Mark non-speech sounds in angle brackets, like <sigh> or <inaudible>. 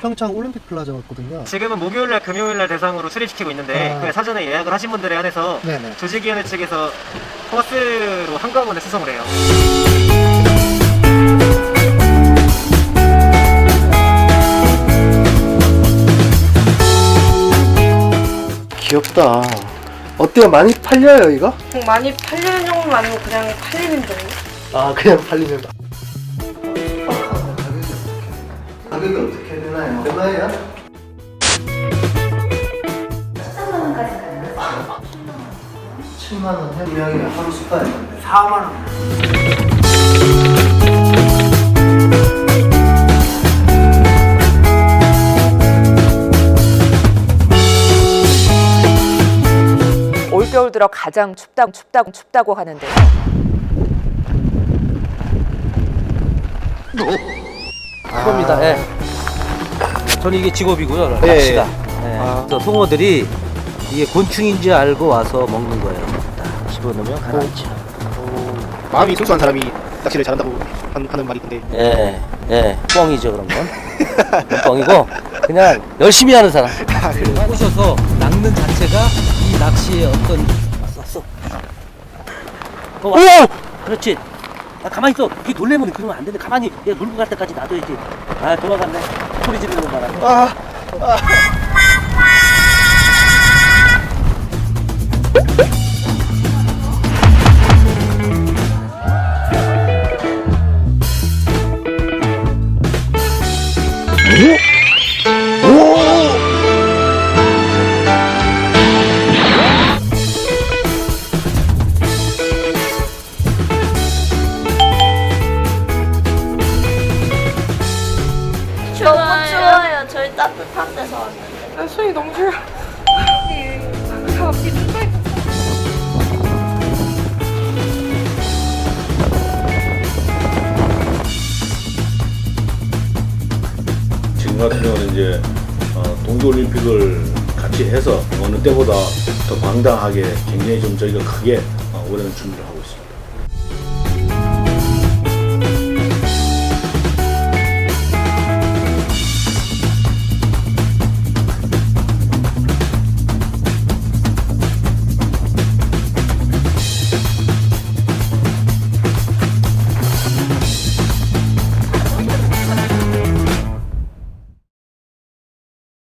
평창 올림픽 플라자 왔거든요. 지금은 목요일날 금요일날 대상으로 수립시키고 있는데 아. 그 사전에 예약을 하신 분들에 한해서 네네. 조직위원회 측에서 버스로 한꺼번에 수송을 해요. 귀엽다. 어때요? 많이 팔려요 이거? 뭐 많이 팔리는 정도는 아니고 그냥 팔리는 정도? 아 그냥 팔리면. 가격이 어떻게 되나요? 얼마예요? 13만 원까지 가요. 7만 원한 명이 하루 숙박에 4만 원. 올겨울 들어 가장 춥다, 춥다고 춥다고 하는데 그겁니다. 예. 저는 이게 직업이고요. 예, 낚시가. 예. 예. 아. 그래서 송어들이 이게 곤충인지 알고 와서 먹는 거예요. 딱 집어넣으면 가라앉죠. 마음이 순수한 사람이 낚시를 잘한다고 한- 하는 말이 있던데 예, 예. 뻥이죠 그런 건. <laughs> 뻥이고 그냥 열심히 하는 사람. 꼬셔서 낚는 자체가 이 낚시의 어떤 써. 어, 오! 그렇지. 아, 가만히 있어. 이게 놀래면 그러면 안 되는데 가만히 얘 물고 갈 때까지 놔둬야지. 아 도망갔네. 소리 지르는 바람에. 너무 따뜻한 데서 왔는데. 나 손이 너무 싫어. 눈가 지금 같은 경우는 이제 어, 동계올림픽을 같이 해서 어느 때보다 더 광당하게 굉장히 좀 저희가 크게 어, 올해는 준비를 하고